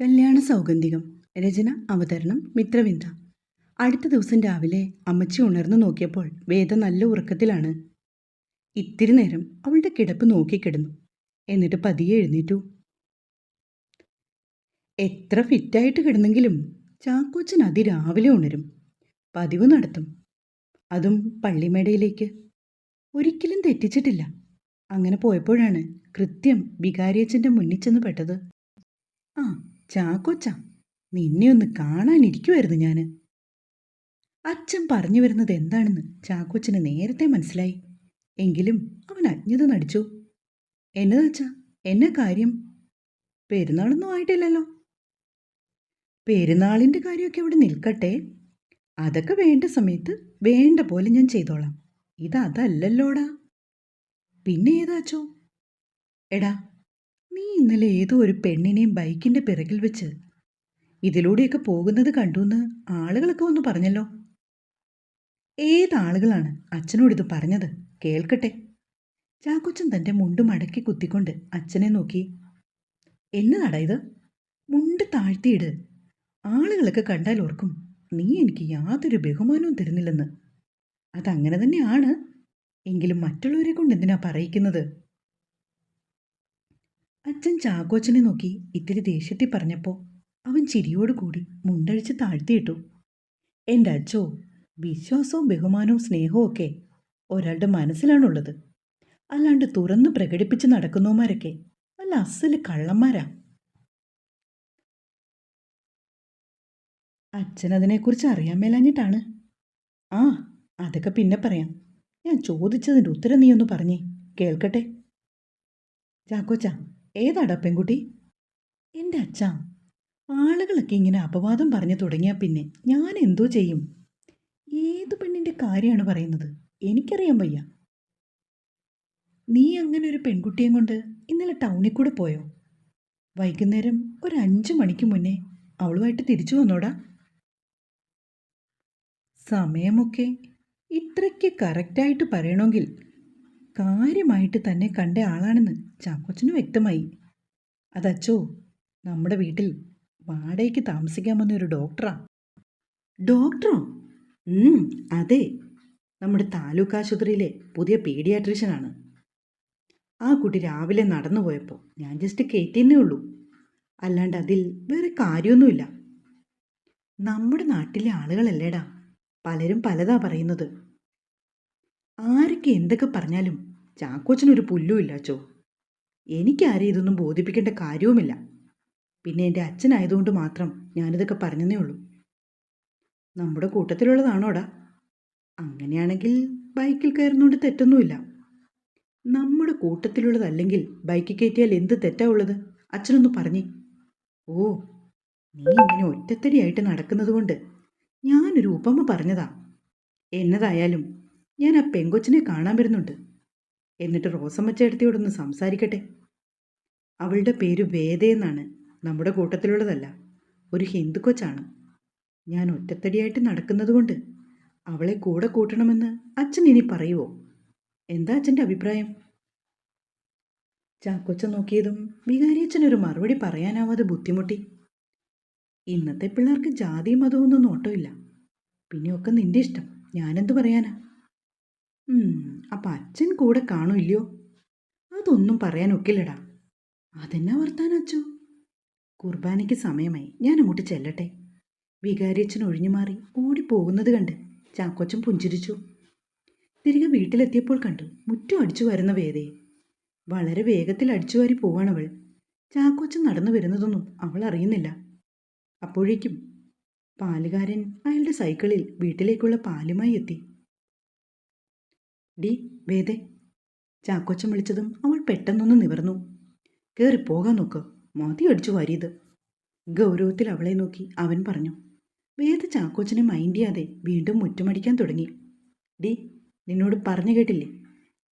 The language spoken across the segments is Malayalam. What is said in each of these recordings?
കല്യാണ സൗഗന്ധികം രചന അവതരണം മിത്രവിന്ദ. അടുത്ത ദിവസം രാവിലെ അമ്മച്ചി ഉണർന്നു നോക്കിയപ്പോൾ വേദ നല്ല ഉറക്കത്തിലാണ്. ഇത്തിരി നേരം അവളുടെ കിടപ്പ് നോക്കിക്കിടന്നു എന്നിട്ട് പതിയെ എഴുന്നേറ്റു. എത്ര ഫിറ്റായിട്ട് കിടന്നെങ്കിലും ചാക്കോച്ചൻ അതിരാവിലെ ഉണരും. പതിവ് നടത്തും. അതും പള്ളിമേടയിലേക്ക്. ഒരിക്കലും തെറ്റിച്ചിട്ടില്ല. അങ്ങനെ പോയപ്പോഴാണ് കൃത്യം വികാരിയച്ഛന്റെ മുന്നിൽ ചെന്ന് പെട്ടത്. ആ ചാക്കോച്ച നിന്നെ ഒന്ന് കാണാനിരിക്കുമായിരുന്നു ഞാൻ അച്ഛൻ പറഞ്ഞു വരുന്നത് എന്താണെന്ന് ചാക്കോച്ചന് നേരത്തെ മനസ്സിലായി. എങ്കിലും അവൻ അജ്ഞത നടിച്ചു. എന്നതാച്ചാ എന്നെ കാര്യം? പെരുന്നാളൊന്നും ആയിട്ടില്ലല്ലോ. പെരുന്നാളിന്റെ കാര്യമൊക്കെ ഇവിടെ നിൽക്കട്ടെ. അതൊക്കെ വേണ്ട സമയത്ത് വേണ്ട പോലെ ഞാൻ ചെയ്തോളാം. ഇതല്ലല്ലോടാ പിന്നെ ഏതാച്ചോ എടാ നീ ഇന്നലെ ഏതോ ഒരു പെണ്ണിനെയും ബൈക്കിന്റെ പിറകിൽ വെച്ച് ഇതിലൂടെയൊക്കെ പോകുന്നത് കണ്ടു എന്ന് ആളുകളൊക്കെ ഒന്ന് പറഞ്ഞല്ലോ. ഏതാളുകളാണ് അച്ഛനോട് ഇത് പറഞ്ഞത്? കേൾക്കട്ടെ. ചാക്കോച്ചൻ തന്റെ മുണ്ട് മടക്കി കുത്തിക്കൊണ്ട് അച്ഛനെ നോക്കി. എന്നതാടാ ഇത്? മുണ്ട് താഴ്ത്തിയിട്. ആളുകളൊക്കെ കണ്ടാൽ ഓർക്കും നീ എനിക്ക് യാതൊരു ബഹുമാനവും തരുന്നില്ലെന്ന്. അതങ്ങനെ തന്നെയാണ്. എങ്കിലും മറ്റുള്ളവരെ കൊണ്ട് എന്തിനാ പറയിക്കുന്നത്? അച്ഛൻ ചാക്കോച്ചനെ നോക്കി ഇത്തിരി ദേഷ്യത്തിൽ പറഞ്ഞപ്പോൾ അവൻ ചിരിയോടുകൂടി മുണ്ടഴിച്ച് താഴ്ത്തിയിട്ടു. എന്റെ അച്ഛോ വിശ്വാസവും ബഹുമാനവും സ്നേഹവും ഒക്കെ ഒരാളുടെ മനസ്സിലാണുള്ളത്. അല്ലാണ്ട് തുറന്ന് പ്രകടിപ്പിച്ച് നടക്കുന്നവന്മാരൊക്കെ അല്ല അസൽ കള്ളന്മാരാ. അച്ഛൻ അതിനെക്കുറിച്ച് അറിയാൻ മേലാഞ്ഞിട്ടാണ്. ആ അതൊക്കെ പിന്നെ പറയാം. ഞാൻ ചോദിച്ചതിന്റെ ഉത്തരം നീ ഒന്ന് പറഞ്ഞേ. കേൾക്കട്ടെ? ചാക്കോച്ച ഏതാടാ പെൺകുട്ടി? എന്റെ അച്ഛ ആളുകളൊക്കെ ഇങ്ങനെ അപവാദം പറഞ്ഞു തുടങ്ങിയാൽ പിന്നെ ഞാൻ എന്തോ ചെയ്യും? ഏത് പെണ്ണിന്റെ കാര്യമാണ് പറയുന്നത്? എനിക്കറിയാൻ വയ്യ. നീ അങ്ങനെ ഒരു പെൺകുട്ടിയെ കൊണ്ട് ഇന്നലെ ടൗണിൽ കൂടെ പോയോ? വൈകുന്നേരം ഒരു അഞ്ച് മണിക്ക് മുന്നേ അവളുമായിട്ട് തിരിച്ചു വന്നോടാ. സമയമൊക്കെ ഇത്രയ്ക്ക് കറക്റ്റായിട്ട് പറയണമെങ്കിൽ കാര്യമായിട്ട് തന്നെ കണ്ട ആളാണെന്ന് ചാക്കോച്ചന് വ്യക്തമായി. അതച്ചോ നമ്മുടെ വീട്ടിൽ വാടകയ്ക്ക് താമസിക്കാൻ വന്ന ഒരു ഡോക്ടറാ. ഡോക്ടറോ? അതെ. നമ്മുടെ താലൂക്ക് ആശുപത്രിയിലെ പുതിയ പീഡിയാട്രീഷ്യനാണ്. ആ കുട്ടി രാവിലെ നടന്നു പോയപ്പോൾ ഞാൻ ജസ്റ്റ് കയറ്റിയെന്നേ ഉള്ളൂ. അല്ലാണ്ട് അതിൽ വേറെ കാര്യമൊന്നുമില്ല. നമ്മുടെ നാട്ടിലെ ആളുകളല്ലേടാ. പലരും പലതാ പറയുന്നത്. ആരൊക്കെ എന്തൊക്കെ പറഞ്ഞാലും ചാക്കോച്ചനൊരു പുല്ലുമില്ല അച്ചോ എനിക്കാരെയും ഇതൊന്നും ബോധിപ്പിക്കേണ്ട കാര്യവുമില്ല. പിന്നെ എന്റെ അച്ഛനായതുകൊണ്ട് മാത്രം ഞാനിതൊക്കെ പറഞ്ഞതേ ഉള്ളൂ. നമ്മുടെ കൂട്ടത്തിലുള്ളതാണോടാ? അങ്ങനെയാണെങ്കിൽ ബൈക്കിൽ കയറുന്നതുകൊണ്ട് തെറ്റൊന്നുമില്ല. നമ്മുടെ കൂട്ടത്തിലുള്ളതല്ലെങ്കിൽ ബൈക്കിൽ കയറ്റിയാൽ എന്ത് തെറ്റാ ഉള്ളത്? അച്ഛനൊന്ന് പറഞ്ഞേ. ഓ നീ ഇങ്ങനെ ഒറ്റത്തടിയായിട്ട് നടക്കുന്നത് കൊണ്ട് ഞാനൊരു ഉപമ പറഞ്ഞതാ. എന്നതായാലും ഞാൻ ആ പെങ്കൊച്ചിനെ കാണാൻ വരുന്നുണ്ട്. എന്നിട്ട് റോസമ്മ ചേട്ടത്തിയോടൊന്ന് സംസാരിക്കട്ടെ. അവളുടെ പേര് വേദയെന്നാണ് നമ്മുടെ കൂട്ടത്തിലുള്ളതല്ല. ഒരു ഹിന്ദു കൊച്ചാണ്. ഞാൻ ഒറ്റത്തടിയായിട്ട് നടക്കുന്നതുകൊണ്ട് അവളെ കൂടെ കൂട്ടണമെന്ന് അച്ഛൻ ഇനി പറയുമോ എന്താ അച്ഛന്റെ അഭിപ്രായം? ചാക്കൊച്ച നോക്കിയതും വികാരിയച്ഛനൊരു മറുപടി പറയാനാവാതെ ബുദ്ധിമുട്ടി. ഇന്നത്തെ പിള്ളേർക്ക് ജാതിയും മതവും ഒന്നും നോട്ടമില്ല. പിന്നെയൊക്കെ നിന്റെ ഇഷ്ടം. ഞാനെന്തു പറയാനാ? അപ്പം അച്ഛൻ കൂടെ കാണൂല്ലയോ അതൊന്നും പറയാൻ ഒക്കില്ലടാ. അതെന്നാ വർത്താൻ അച്ചു? കുർബാനയ്ക്ക് സമയമായി. ഞാൻ അങ്ങോട്ട് ചെല്ലട്ടെ. വികാരിയച്ഛൻ ഒഴിഞ്ഞു മാറി. ഓടിപ്പോകുന്നത് കണ്ട് ചാക്കോച്ചൻ പുഞ്ചിരിച്ചു. തിരികെ വീട്ടിലെത്തിയപ്പോൾ കണ്ടു മുറ്റും അടിച്ചു വരുന്ന വേദയെ. വളരെ വേഗത്തിൽ അടിച്ചുവാരി പോവാണവൾ. ചാക്കോച്ചൻ നടന്നു വരുന്നതൊന്നും അവൾ അറിയുന്നില്ല. അപ്പോഴേക്കും പാലുകാരൻ അയാളുടെ സൈക്കിളിൽ വീട്ടിലേക്കുള്ള പാലുമായി എത്തി. ഡി വേദേ. ചാക്കോച്ചൻ വിളിച്ചതും അവൾ പെട്ടെന്നൊന്ന് നിവർന്നു. കയറി പോകാൻ നോക്ക്. മതി അടിച്ചു വാരിയത്. ഗൗരവത്തിൽ അവളെ നോക്കി അവൻ പറഞ്ഞു. വേദ ചാക്കോച്ചനെ മൈൻഡ് ചെയ്യാതെ വീണ്ടും മുറ്റുമടിക്കാൻ തുടങ്ങി. ഡി നിന്നോട് പറഞ്ഞു കേട്ടില്ലേ?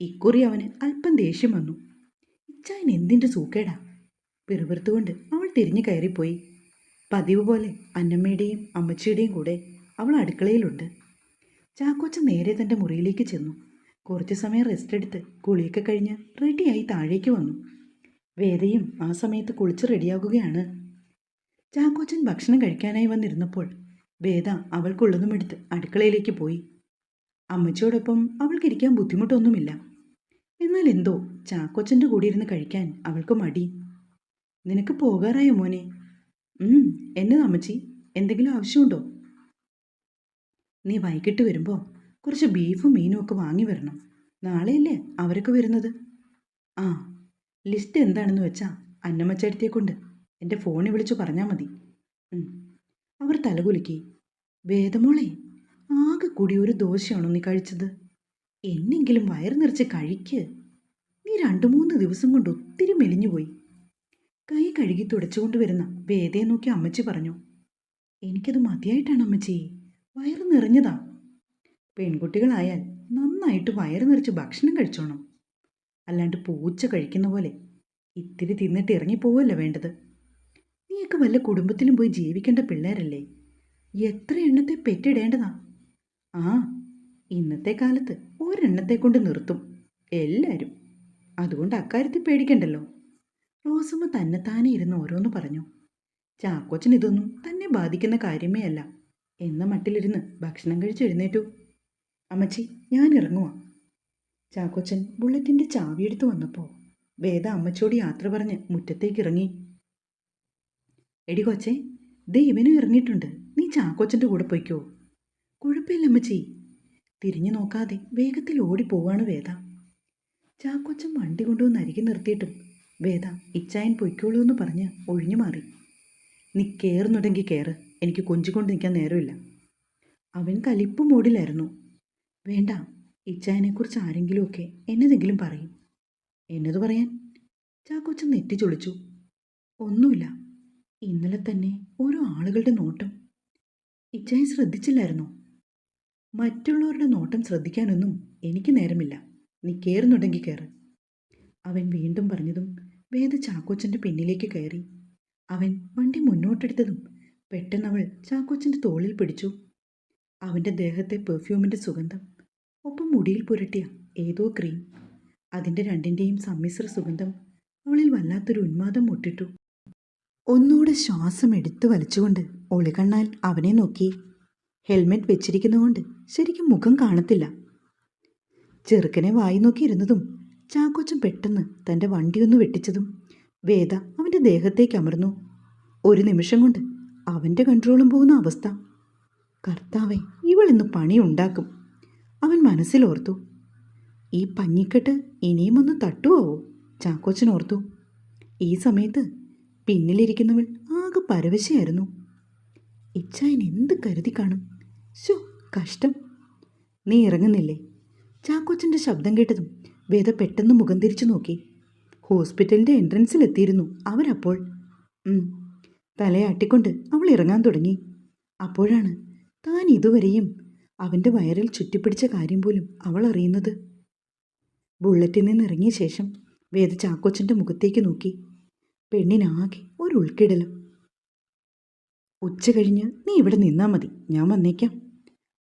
ഇക്കുറി അവന് അല്പം ദേഷ്യം വന്നു. ഇച്ചായൻ എന്തിന്റെ സൂക്കേടാ? പിറുപിറുത്തുകൊണ്ട് അവൾ തിരിഞ്ഞു കയറിപ്പോയി. പതിവ് പോലെ അന്നമ്മയുടെയും അമ്മച്ചിയുടെയും കൂടെ അവൾ അടുക്കളയിലുണ്ട്. ചാക്കോച്ച നേരെ തന്റെ മുറിയിലേക്ക് ചെന്നു. കുറച്ച് സമയം റെസ്റ്റ് എടുത്ത് കുളിയൊക്കെ കഴിഞ്ഞ് റെഡിയായി താഴേക്ക് വന്നു. വേദയും ആ സമയത്ത് കുളിച്ച് റെഡിയാകുകയാണ്. ചാക്കോച്ചൻ ഭക്ഷണം കഴിക്കാനായി വന്നിരുന്നപ്പോൾ വേദ അവൾക്കുള്ളതും എടുത്ത് അടുക്കളയിലേക്ക് പോയി. അമ്മച്ചിയോടൊപ്പം അവൾക്കിരിക്കാൻ ബുദ്ധിമുട്ടൊന്നുമില്ല. എന്നാൽ എന്തോ ചാക്കോച്ചന്റെ കൂടി ഇരുന്ന് കഴിക്കാൻ അവൾക്ക് മടി. നിനക്ക് പോകാറായോ മോനെ? എന്നെ അമ്മച്ചി. എന്തെങ്കിലും ആവശ്യമുണ്ടോ? നീ വൈകിട്ട് വരുമ്പോൾ കുറച്ച് ബീഫും മീനും ഒക്കെ വാങ്ങി വരണം. നാളെയല്ലേ അവരൊക്കെ വരുന്നത്? ആ ലിസ്റ്റ് എന്താണെന്ന് വെച്ചാൽ അന്നമ്മച്ചേടത്തിയെ കൊണ്ട് എന്റെ ഫോണിൽ വിളിച്ചു പറഞ്ഞാൽ മതി. അവർ തലകുലുക്കി. വേദമോളെ ആകെ കൂടി ഒരു ദോശയാണോ നീ കഴിച്ചത്? എന്നെങ്കിലും വയറ് നിറച്ച് കഴിക്ക്. നീ രണ്ടു മൂന്ന് ദിവസം കൊണ്ട് ഒത്തിരി മെലിഞ്ഞുപോയി കൈ കഴുകി തുടച്ചുകൊണ്ട് വരുന്ന വേദയെ നോക്കി അമ്മച്ചി പറഞ്ഞു എനിക്കത് മതിയായിട്ടാണ് അമ്മച്ചി. വയറ് നിറഞ്ഞതാ. പെൺകുട്ടികളായാൽ നന്നായിട്ട് വയറ് നിറച്ച് ഭക്ഷണം കഴിച്ചോണം. അല്ലാണ്ട് പൂച്ച കഴിക്കുന്ന പോലെ ഇത്തിരി തിന്നിട്ട് ഇറങ്ങിപ്പോവല്ല വേണ്ടത്? നീയൊക്കെ വല്ല കുടുംബത്തിലും പോയി ജീവിക്കേണ്ട പിള്ളേരല്ലേ? എത്ര എണ്ണത്തെ പെറ്റിടേണ്ടതാ? ആ ഇന്നത്തെ കാലത്ത് ഒരെണ്ണത്തെ കൊണ്ട് നിർത്തും എല്ലാവരും അതുകൊണ്ട് അക്കാര്യത്തിൽ പേടിക്കണ്ടല്ലോ. റോസമ്മ തന്നെത്താനെ ഇരുന്ന് ഓരോന്ന് പറഞ്ഞു. ചാക്കോച്ചൻ ഇതൊന്നും തന്നെ ബാധിക്കുന്ന കാര്യമേ അല്ല. എന്ന മട്ടിലിരുന്ന് ഭക്ഷണം കഴിച്ച് എഴുന്നേറ്റു. അമ്മച്ചി ഞാൻ ഇറങ്ങുവാ ചാക്കോച്ചൻ ബുള്ളറ്റിന്റെ ചാവിയെടുത്ത് വന്നപ്പോൾ വേദ അമ്മച്ചോട് യാത്ര പറഞ്ഞ് മുറ്റത്തേക്ക് ഇറങ്ങി എടി കൊച്ചേ ദേ ഇവനും ഇറങ്ങിയിട്ടുണ്ട്. നീ ചാക്കോച്ചന്റെ കൂടെ പോയിക്കോ. കുഴപ്പമില്ല അമ്മച്ചി. തിരിഞ്ഞു നോക്കാതെ വേഗത്തിൽ ഓടിപ്പോവാണ് വേദ. ചാക്കോച്ചൻ വണ്ടി കൊണ്ടുവന്ന് അരികെ നിർത്തിയിട്ടും വേദ ഇച്ചായൻ പൊയ്ക്കോളൂ എന്ന് പറഞ്ഞ് ഒഴിഞ്ഞു മാറി. നീ കയറുന്നുണ്ടെങ്കിൽ കയറ് എനിക്ക് കൊഞ്ചിക്കൊണ്ട് നിൽക്കാൻ നേരമില്ല. അവൻ കലിപ്പ് മൂടിലായിരുന്നു വേണ്ട ഇച്ചായനെക്കുറിച്ച് ആരെങ്കിലുമൊക്കെ എന്നതെങ്കിലും പറയും. എന്നതു പറയാൻ ചാക്കോച്ചൻ നെറ്റി ചൊളിച്ചു. ഒന്നുമില്ല ഇന്നലെ തന്നെ ഓരോ ആളുകളുടെ നോട്ടം. ഇച്ചായൻ ശ്രദ്ധിച്ചില്ലായിരുന്നോ? മറ്റുള്ളവരുടെ നോട്ടം ശ്രദ്ധിക്കാനൊന്നും എനിക്ക് നേരമില്ല. നീ കയറുന്നുണ്ടെങ്കിൽ കയറ് അവൻ വീണ്ടും പറഞ്ഞതും വേദ ചാക്കോച്ചന്റെ പിന്നിലേക്ക് കയറി. അവൻ വണ്ടി മുന്നോട്ടെടുത്തതും പെട്ടെന്ന് അവൾ ചാക്കോച്ചന്റെ തോളിൽ പിടിച്ചു. അവന്റെ ദേഹത്തെ പെർഫ്യൂമിന്റെ സുഗന്ധം ഒപ്പം മുടിയിൽ പുരട്ടിയ ഏതോ ക്രീം. അതിന്റെ രണ്ടിന്റെയും സമ്മിശ്ര സുഗന്ധം അവളിൽ വല്ലാത്തൊരു ഉന്മാദം മുട്ടിട്ടു. ഒന്നുകൂടെ ശ്വാസം എടുത്തു വലിച്ചുകൊണ്ട് ഒളികണ്ണാൽ അവനെ നോക്കി. ഹെൽമെറ്റ് വെച്ചിരിക്കുന്നതുകൊണ്ട് ശരിക്കും മുഖം കാണത്തില്ല. ചെറുക്കനെ വായി നോക്കിയിരുന്നതും ചാക്കോച്ചൻ പെട്ടെന്ന് തന്റെ വണ്ടിയൊന്ന് വെട്ടിച്ചതും വേദ അവന്റെ ദേഹത്തേക്ക് അമർന്നു. ഒരു നിമിഷം കൊണ്ട് അവന്റെ കൺട്രോളും പോകുന്ന അവസ്ഥ. കർത്താവെ ഇവളിന്ന് പണിയുണ്ടാക്കും അവൻ മനസ്സിലോർത്തു. ഈ പഞ്ഞിക്കെട്ട് ഇനിയും ഒന്ന് തട്ടുവോ? ചാക്കോച്ചൻ ഓർത്തു. ഈ സമയത്ത് പിന്നിലിരിക്കുന്നവൾ ആകെ പരവശയായിരുന്നു. ഇച്ചായൻ എന്ത് കരുതി കാണും? ശോ കഷ്ടം. നീ ഇറങ്ങുന്നില്ലേ? ചാക്കോച്ചന്റെ ശബ്ദം കേട്ടതും വേദ പെട്ടെന്ന് മുഖം തിരിച്ചു നോക്കി. ഹോസ്പിറ്റലിന്റെ എൻട്രൻസിലെത്തിയിരുന്നു അവരപ്പോൾ. തലയാട്ടിക്കൊണ്ട് അവൾ ഇറങ്ങാൻ തുടങ്ങി. അപ്പോഴാണ് താൻ ഇതുവരെയും അവന്റെ വയറിൽ ചുറ്റിപ്പിടിച്ച കാര്യം പോലും അവൾ അറിയുന്നത്. ബുള്ളറ്റിൽ നിന്ന് ഇറങ്ങിയ ശേഷം വേദ ചാക്കോച്ചന്റെ മുഖത്തേക്ക് നോക്കി. പെണ്ണിനാകെ ഒരു ഉൾക്കിടലും. ഉച്ച കഴിഞ്ഞ് നീ ഇവിടെ നിന്നാ മതി ഞാൻ വന്നേക്കാം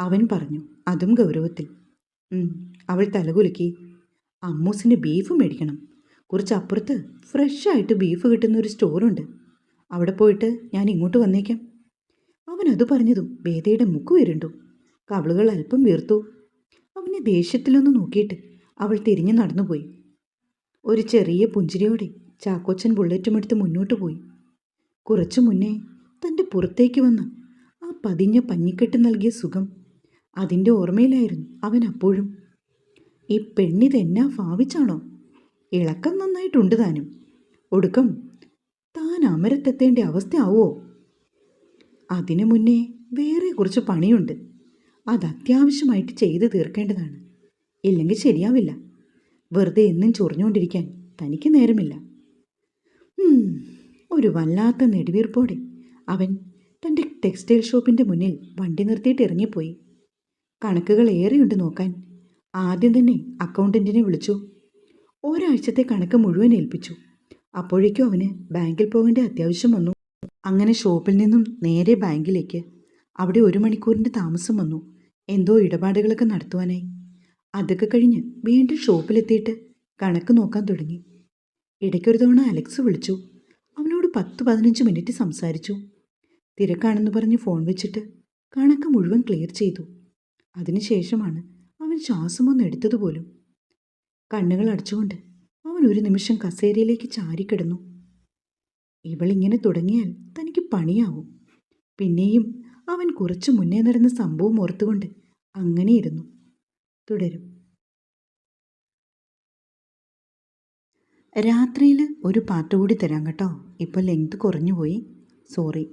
അവൻ പറഞ്ഞു അതും ഗൗരവത്തിൽ. അവൾ തലകുലുക്കി. അമ്മൂസിന് ബീഫ് മേടിക്കണം. കുറച്ച് അപ്പുറത്ത് ഫ്രഷായിട്ട് ബീഫ് കിട്ടുന്ന ഒരു സ്റ്റോറുണ്ട്. അവിടെ പോയിട്ട് ഞാൻ ഇങ്ങോട്ട് വന്നേക്കാം. അവൻ അത് പറഞ്ഞതും വേദയുടെ മുക്ക് വരുണ്ടു കവളുകൾ അല്പം വീർത്തു. അവനെ ദേഷ്യത്തിലൊന്ന് നോക്കിയിട്ട് അവൾ തിരിഞ്ഞു നടന്നുപോയി. ഒരു ചെറിയ പുഞ്ചിരിയോടെ ചാക്കോച്ചൻ ബുള്ളറ്റുമെടുത്ത് മുന്നോട്ട് പോയി. കുറച്ചു മുന്നേ തന്റെ പുറത്തേക്ക് വന്ന ആ പതിഞ്ഞ പഞ്ഞിക്കെട്ട് നൽകിയ സുഖം അതിന്റെ ഓർമ്മയിലായിരുന്നു അവൻ അപ്പോഴും. ഈ പെണ്ണിതെന്നാ ഭാവിച്ചാണോ? ഇളക്കം നന്നായിട്ടുണ്ട് താനും. ഒടുക്കം താൻ അമരത്തെത്തേണ്ട അവസ്ഥയാവോ? അതിനു മുന്നേ വേറെ കുറച്ച് പണിയുണ്ട്. അത് അത്യാവശ്യമായിട്ട് ചെയ്തു തീർക്കേണ്ടതാണ്. ഇല്ലെങ്കിൽ ശരിയാവില്ല. വെറുതെ എന്നും ചൊറിഞ്ഞുകൊണ്ടിരിക്കാൻ തനിക്ക് നേരമില്ല. ഒരു വല്ലാത്ത നെടുവീർപ്പോടെ അവൻ തന്റെ ടെക്സ്റ്റൈൽ ഷോപ്പിന്റെ മുന്നിൽ വണ്ടി നിർത്തിയിട്ട് ഇറങ്ങിപ്പോയി. കണക്കുകൾ ഏറെയുണ്ട് നോക്കാൻ. ആദ്യം തന്നെ അക്കൗണ്ടന്റിനെ വിളിച്ചു. ഒരാഴ്ചത്തെ കണക്ക് മുഴുവൻ ഏൽപ്പിച്ചു. അപ്പോഴേക്കും അവന് ബാങ്കിൽ പോകേണ്ട അത്യാവശ്യം വന്നു. അങ്ങനെ ഷോപ്പിൽ നിന്നും നേരെ ബാങ്കിലേക്ക്. അവിടെ ഒരു മണിക്കൂറിന്റെ താമസം വന്നു. എന്തോ ഇടപാടുകളൊക്കെ നടത്തുവാനായി. അതൊക്കെ കഴിഞ്ഞ് വീണ്ടും ഷോപ്പിലെത്തിയിട്ട് കണക്ക് നോക്കാൻ തുടങ്ങി. ഇടയ്ക്കൊരു തവണ അലക്സ് വിളിച്ചു. അവനോട് പത്ത് പതിനഞ്ച് മിനിറ്റ് സംസാരിച്ചു. തിരക്കാണെന്ന് പറഞ്ഞ് ഫോൺ വെച്ചിട്ട് കണക്ക് മുഴുവൻ ക്ലിയർ ചെയ്തു. അതിനുശേഷമാണ് അവൻ ശ്വാസമൊന്ന് എടുത്തതുപോലും കണ്ണുകൾ അടച്ചുകൊണ്ട് അവൻ ഒരു നിമിഷം കസേരയിലേക്ക് ചാരിക്കിടന്നു. ഇവളിങ്ങനെ തുടങ്ങിയാൽ തനിക്ക് പണിയാവും. പിന്നെയും അവൻ കുറച്ചു മുന്നേ നടന്ന സംഭവം ഓർത്തുകൊണ്ട് അങ്ങനെയിരുന്നു. തുടരും. രാത്രിയിൽ ഒരു പാട്ട് കൂടി തരാം കേട്ടോ. ഇപ്പോൾ ലെങ്ത് കുറഞ്ഞു പോയി സോറി